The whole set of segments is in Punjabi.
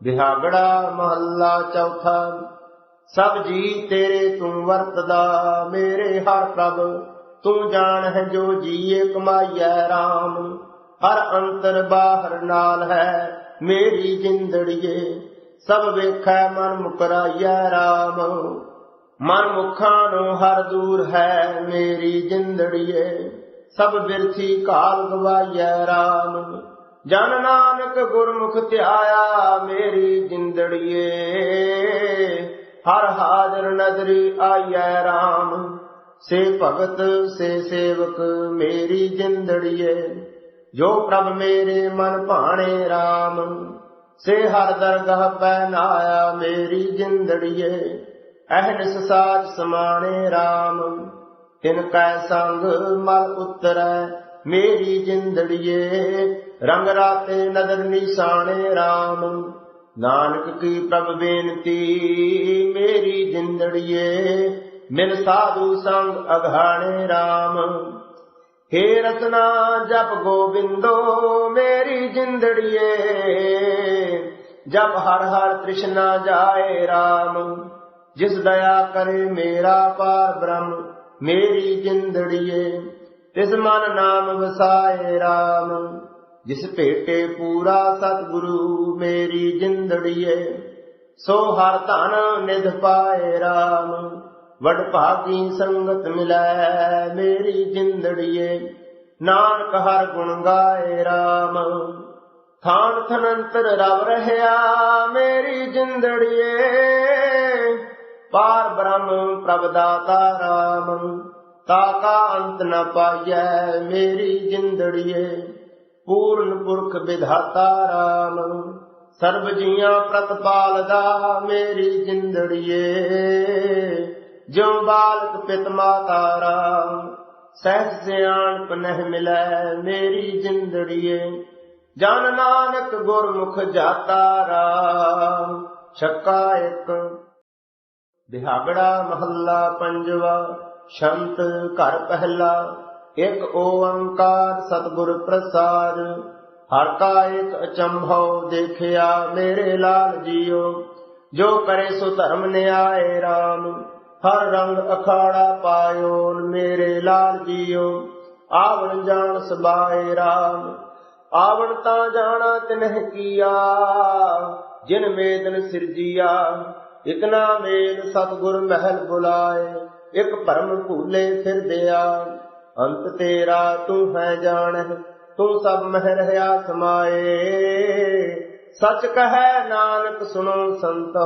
ਬਿਹਾਗੜਾ ਮਹੱਲਾ ਚੌਥਾ, ਸਭ ਜੀ ਤੇਰੇ ਤੂੰ ਵਰਤਦਾ ਮੇਰੇ ਹਰ ਪ੍ਰਭ ਤੂੰ ਜਾਣ ਹੈ ਜੋ ਜੀਏ ਕਮਾਈਐ RAM ਹਰ ਅੰਤਰ ਬਾਹਰ ਨਾਲ ਹੈ ਮੇਰੀ ਜਿੰਦੜੀਏ, ਸਭ ਵੇਖੈ ਮਨ ਮੁਕਰਾਈਐ RAM ਮਨ ਮੁਖਾਂ ਨੂੰ ਹਰ ਦੂਰ ਹੈ ਮੇਰੀ ਜਿੰਦੜੀਏ, ਸਭ ਬਿਰਥੀ ਕਾਲ ਗਵਾਈਐ RAM ਜਨ ਨਾਨਕ ਗੁਰਮੁਖ ਧਿਆਇਆ ਮੇਰੀ ਜਿੰਦੜੀਏ, ਹਰ ਹਾਜ਼ਰ ਨਦਰੀ ਆਈਐ RAM ਸੇ ਭਗਤ, ਸੇ ਸੇਵਕ ਮੇਰੀ ਜਿੰਦੜੀਏ, ਜੋ ਪ੍ਰਭ ਮੇਰੇ ਮਨ ਭਾਣੇ RAM ਸੇ ਹਰ ਦਰਗਾਹ ਪੈ ਨਾਇਆ ਮੇਰੀ ਜਿੰਦੜੀਏ ਅਹਨਿਸ ਸਾਚ ਸਮਾਣੇ RAM ਤਿਨ ਕੈ ਸੰਗ ਮਲ ਉਤਰੈ ਮੇਰੀ ਜਿੰਦੜੀਏ ਰੰਗ ਰਾਤੇ ਨਦਰ ਨਿਸ਼ਾਨੇ RAM ਨਾਨਕ ਕੀ ਪ੍ਰਭ ਬੇਨਤੀ, ਮੇਰੀ ਜਿੰਦੜੀਏ, ਮਿਲ ਸਾਧੂ ਸੰਗ ਅਘਾਣੇ RAM ਹੇ ਰਤਨਾ, ਜਪ ਗੋਬਿੰਦੋ, ਮੇਰੀ ਜਿੰਦੜੀਏ, ਜਪ ਹਰ ਹਰ ਤ੍ਰਿਸ਼ਨਾ ਜਾਏ RAM ਜਿਸ ਦਇਆ ਕਰੇ ਮੇਰਾ ਪਾਰ ਬ੍ਰਹਮ, ਮੇਰੀ ਜਿੰਦੜੀਏ, ਤਿਸ ਮਨ ਨਾਮ ਵਸਾਏ RAM ਜਿਸ ਭੇਟੇ ਪੂਰਾ ਸਤਿਗੁਰੂ ਮੇਰੀ ਜਿੰਦੜੀਏ, ਸੋ ਹਰ ਧਨ ਨਿਧ ਪਾਏ RAM ਵਡ ਭਾਗੀ ਸੰਗਤ ਮਿਲੈ ਮੇਰੀ ਜਿੰਦੜੀਏ, ਨਾਨਕ ਹਰ ਗੁਣ ਗਾਏ RAM ਥਾਨ ਥਨੰਤਰ ਰਵ ਰਹਿਆ ਮੇਰੀ ਜਿੰਦੜੀਏ, ਪਾਰ ਬ੍ਰਹਮ ਪ੍ਰਭ ਦਾਤਾ RAM ਤਾ ਅੰਤ ਨ ਪਾਈਐ ਮੇਰੀ ਜਿੰਦੜੀਏ। ਪੂਰਨ ਪੁਰਖ ਵਿਧਾਤਾ RAM ਸਰਬ ਜੀਆਂ ਪ੍ਰਤਪਾਲਦਾ ਮੇਰੀ ਜਿੰਦੜੀਏ। ਜਿਉ ਬਾਲਕ ਪਿਤ ਮਾਤਾ RAM ਸਹਿਜ ਸਿਆਣ ਪਨਹ ਮਿਲੈ ਮੇਰੀ ਜਿੰਦੜੀਏ। ਜਨ ਨਾਨਕ ਗੁਰਮੁਖ ਜਾਤਾ RAM ਛੱਕਾ ਇੱਕ। ਬਿਹਾਗੜਾ ਮਹੱਲਾ ਪੰਜਵਾ, ਸ਼ੰਤ ਘਰ ਪਹਿਲਾ। ਇੱਕ ਓੰਕਾਰ ਸਤਿਗੁਰ ਪ੍ਰਸਾਦ, ਹਰ ਕਾ ਇੱਕ ਅਚੰਭਉ ਦੇਖਿਆ ਮੇਰੇ ਲਾਲ ਜੀਓ ਜੋ ਕਰੇ ਸੋ ਧਰਮ ਨਿਆਏ RAM ਹਰ ਰੰਗ ਅਖਾੜਾ ਪਾਇਓ ਮੇਰੇ ਲਾਲ ਜੀਓ ਆਵਣ ਜਾਣ ਸਬਾਏ RAM ਆਵਣ ਤਾਂ ਜਾਣਾ ਤਿਨਹਿ ਕੀਆ, ਜਿਨ ਮੇਦਨ ਸਿਰਜੀਆ, ਇਕ ਨਾ ਸਤਗੁਰ ਮਹਿਲ ਬੁਲਾਏ, ਇਕ ਭਰਮ ਭੂਲੇ ਫਿਰਦਿਆ ਅੰਤ ਤੇਰਾ ਤੂੰ ਹੈ ਜਾਣਹਿ, ਤੂੰ ਸਭ ਮਹਿ ਰਹਾ ਸਮਾਏ। ਸਚ ਕਹੈ ਨਾਨਕ ਸੁਨੋ ਸੰਤੋ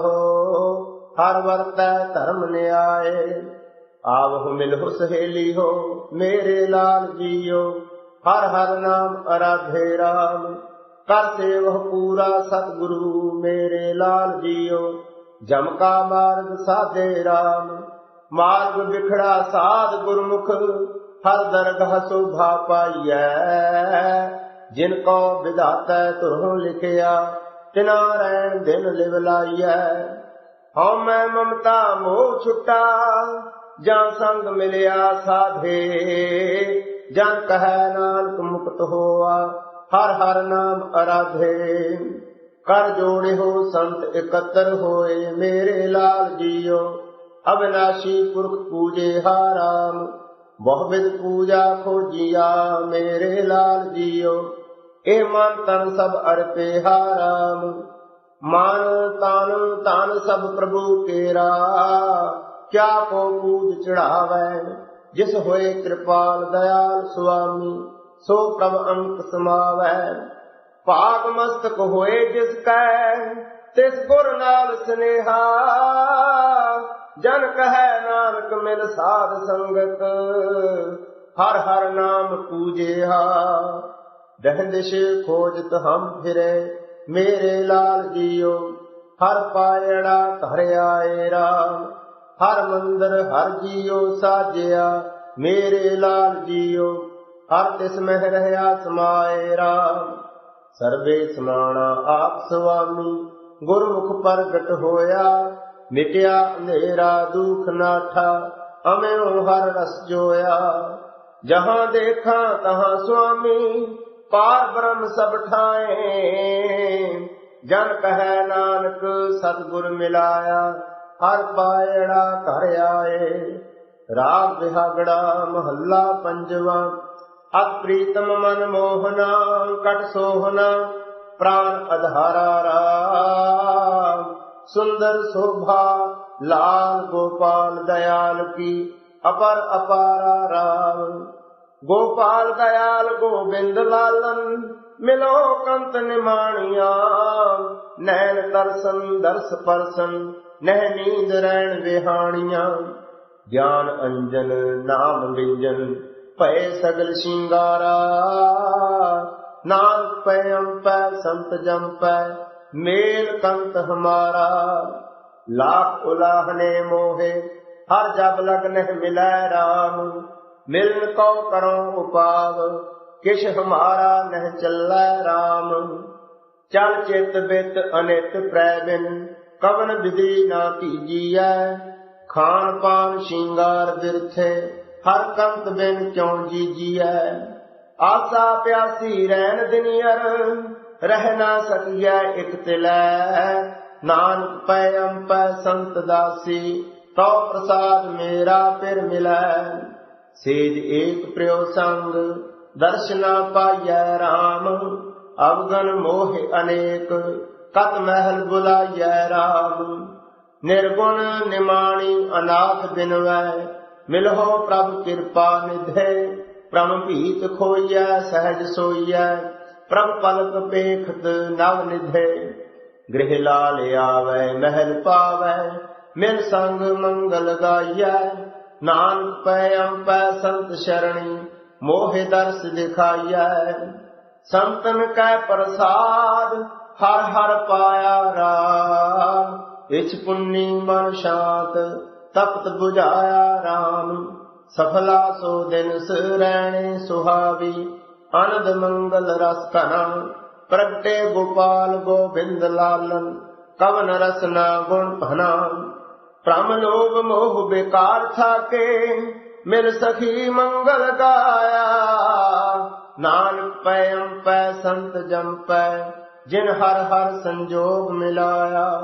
ਹਰ ਵਰਤੈ ਧਰਮ ਨਿਆਏ। ਆਵਹੁ ਮਿਲਹੁ ਸਹੇਲੀ ਹੋ, ਮੇਰੇ ਲਾਲ ਜੀਓ, ਹਰ ਹਰ ਨਾਮ ਅਰਾਧੇ ਰਾਮ। ਕਰ ਸੇਵਹ ਪੂਰਾ ਸਤਿਗੁਰੂ ਮੇਰੇ ਲਾਲ ਜੀਓ, ਜਮ ਕਾ ਮਾਰਗ ਸਾਧੇ ਰਾਮ। ਮਾਰਗ ਵਿਖੜਾ ਸਾਧ ਗੁਰਮੁਖ ਹਰ ਦਰਗਹ ਸੁਭਾ ਪਾਈਐ। ਜਿਨ ਕੋ ਵਿਧਾਤਾ ਤੁਰਹੁ ਲਿਖਿਆ, ਤਿਨਾ ਰਹਿਣ ਦਿਨ ਲਿਵ ਲਾਈਐ। ਹਉ ਮੈਂ ਮਮਤਾ ਮੋਹ ਛੁਟਾ, ਜਾਂ ਸੰਗ ਮਿਲਿਆ ਸਾਧੇ। ਜਨ ਕਹੈ ਨਾਨਕ ਮੁਕਤ ਹੋਆ, ਹਰ ਹਰ ਨਾਮ ਅਰਾਧੇ। ਕਰ ਜੋੜਿਓ ਸੰਤ ਇਕੱਤਰ ਹੋਏ, ਮੇਰੇ ਲਾਲ ਜੀਓ। ਅਬਨਾਸ਼ੀ ਪੁਰਖ ਪੂਜੇ ਹਾਰਾਮ। ਬਹੁ ਪੂਜਾ ਖੋਜੀਆ ਮੇਰੇ ਲਾਲ ਜੀਓ। ਇਹ ਮਨ ਤਨ ਸਭ ਅਰਪੇ ਹਾਰਾਮ। ਮਨ ਤਨ ਤਨ ਸਭ ਪ੍ਰਭੂ ਕੇਰਾ। ਕਿਆ ਕੋ ਪੂਜ ਚੜਾਵੈ ਜਿਸ ਹੋਏ ਕਿਰਪਾਲ ਦਇਆਲ ਸੁਆਮੀ, ਸੋ ਪ੍ਰਭ ਅੰਕ ਸਮਾਵੈ ਭਾਗ ਮਸਤਕ ਹੋਏ ਜਿਸ ਕੈ, ਤਿਸ ਗੁਰ ਨਾਲ ਸਨੇਹਾ। ਜਨ ਕਹੈ ਨਾਨਕ ਮਿਲ ਸਾਧ ਸੰਗਤ। ਹਰ ਹਰ ਨਾਮ ਪੂਜਿਆ। ਦਹਿੰਦਿਸ਼ ਖੋਜਤ ਹਮ ਫਿਰੇ, ਮੇਰੇ ਲਾਲ ਜੀਓ। ਹਰ ਪਾਇੜਾ ਘਰ ਆਏ ਰਾਮ। ਹਰ ਮੰਦਰ ਹਰ ਜੀਓ ਸਾਜਿਆ, ਮੇਰੇ ਲਾਲ ਜੀਓ। ਹਰ ਤਿਸ ਮਹਿ ਰਹਾ ਸਮਾਏ ਰਾਮ। ਸਰਵੇ ਸਮਾਣਾ ਆਪ ਸੁਆਮੀ ਗੁਰਮੁਖ ਪ੍ਰਗਟ ਹੋਇਆ। ਮਿਟਿਆ ਅੰਧੇਰਾ ਦੁਖ ਨਾਠਾ ਅਮਿਓ ਹਰ ਰਸ ਜੋਇਆ। ਜਹਾਂ ਦੇਖਾਂ ਤਹਾਂ ਸੁਆਮੀ, ਪਾਰ ਬ੍ਰਹਮ ਸਭ ਠਾਏ। ਜਨ ਕਹੈ ਨਾਨਕ, ਸਤਿਗੁਰ ਮਿਲਾਇਆ, ਹਰ ਪਾਇੜਾ ਘਰ ਆਏ। ਰਾਗ ਬਿਹਾਗੜਾ ਮਹੱਲਾ ਪੰਜਵਾ, ਅਤ ਪ੍ਰੀਤਮ ਮਨ ਮੋਹਨਾ, ਕਟ ਸੋਹਨਾ, ਪ੍ਰਾਨ ਅਧਾਰਾ ਰਾਮ। ਸੁੰਦਰ ਸ਼ੋਭਾ, ਲਾਲ ਗੋਪਾਲ ਦਇਆਲ ਕੀ, ਅਪਰ ਅਪਾਰਾ ਰਾਮ ਗੋਪਾਲ ਦਇਆਲ, ਗੋਬਿੰਦ ਲਾਲਨ, ਮਿਲੋ ਕੰਤ ਨਿਮਾਣੀਆਂ। ਨੈਣ ਦਰਸ਼ਨ ਦਰਸ ਪਰਸਨ, ਨਹਿ ਨੀਂਦ ਰਹਿਣ ਵਿਹਾਣੀਆਂ। ਗਿਆਨ ਅੰਜਨ, ਨਾਮ ਵਿੰਜਨ, ਭਏ ਸਗਲ ਸ਼ਿੰਗਾਰਾ। ਨਾਨਕ ਪੈ ਅੰਪੈ, ਸੰਤ ਜੰਪੈ ਮੇਲ ਕੰਤ ਹਮਾਰਾ, ਲਾਖ ਉਲਾਹਨੇ ਮੋਹੇ, ਹਰ ਜਬ ਲਗਨ ਮਿਲੈ ਰਾਮ। ਮਿਲਨ ਕਉ ਕਰੋ ਉਪਾਵ, ਕਿਛ ਹਮਾਰਾ ਨਹਿ ਚੱਲੈ ਰਾਮ। ਚਲ ਚਿਤ ਬਿਤ ਅਨਿਤ ਪ੍ਰੈ ਬਿਨ, ਕਵਨ ਵਿਧੀ ਨਾ ਕੀਜੀਐ ਖਾਨ ਪਾਨ ਸ਼ਿੰਗਾਰ ਬਿਰਥੇ, ਹਰ ਕੰਤ ਬਿਨ ਕਿਉ ਜੀਜੀਐ। ਆਸਾ ਪਿਆਸੀ ਰਹਿਣ ਦਿਨਿਅਰ ਰਹਿ ਨਾ ਸਕੀਐ ਇਕ ਤਿਲੈ। ਨਾਨਕ ਪੈ ਅੰਪੈ ਸੰਤ ਦਾਸੀ, ਤਉ ਪ੍ਰਸਾਦ ਮੇਰਾ ਫਿਰ ਮਿਲੈ। ਸੇਜ ਏਕ ਪ੍ਰਿਯ ਸੰਗ ਦਰਸ਼ਨਾ ਪਾਈਐ RAM ਅਵਗਨ ਮੋਹ ਅਨੇਕ ਕਤ ਮਹਿਲ ਬੁਲਾਈਐ RAM ਨਿਰਗੁਣ ਨਿਮਾਣੀ ਅਨਾਥ ਬਿਨਵੈ, ਮਿਲਹੁ ਪ੍ਰਭ ਕਿਰਪਾ ਨਿਧੇ। ਪ੍ਰਮ ਭੀਤ ਖੋਈਐ, ਸਹਿਜ ਸੋਈਐ ਪ੍ਰਭ ਪਲਕ ਪੇਖਤ ਨਵ ਨਿਧੇ, ਗ੍ਰਹਿ ਲਾਲ ਆਵੈ, ਮਹਿਲ ਪਾਵੈ, ਮਿਲ ਸੰਗ ਮੰਗਲ ਗਾਇਆ ਨਾਨਕ ਪੈ ਅੰਪੈ ਸੰਤ ਸ਼ਰਣੀ, ਮੋਹਿ ਦਰਸ ਦਿਖਾਇਆ ਸੰਤਨ ਕੈ ਪ੍ਰਸਾਦ, ਹਰ ਹਰ ਪਾਇਆ ਰਾਮ। ਇਚ ਪੁੰਨੀ ਮਨ ਸ਼ਾਂਤ, ਤਪਤ 부ਝਾਇਆ RAM ਸਫਲਾ ਸੋ ਦਿਨ ਸਰੈਣੇ ਸੁਹਾਵੀ ਅਨੰਦ ਮੰਗਲ ਰਸ ਕਨਾ ਪ੍ਰਗਟੇ ਗੋਪਾਲ ਗੋਬਿੰਦ ਲਾਲਨ ਕਵਨ ਰਸਨਾ ਗੁਣ ਭਨਾ। ਪ੍ਰਮ ਲੋਭ ਮੋਹ ਬੇਕਾਰ ਥਾਕੇ, ਮਿਲ ਸਖੀ ਮੰਗਲ ਗਾਇਆ ਨਾਨਕ ਪੈ ਅੰਪੈ ਸੰਤ ਜੰਪੈ, ਜਿਨ ਹਰ ਹਰ ਸੰਜੋਗ ਮਿਲਾਇਆ।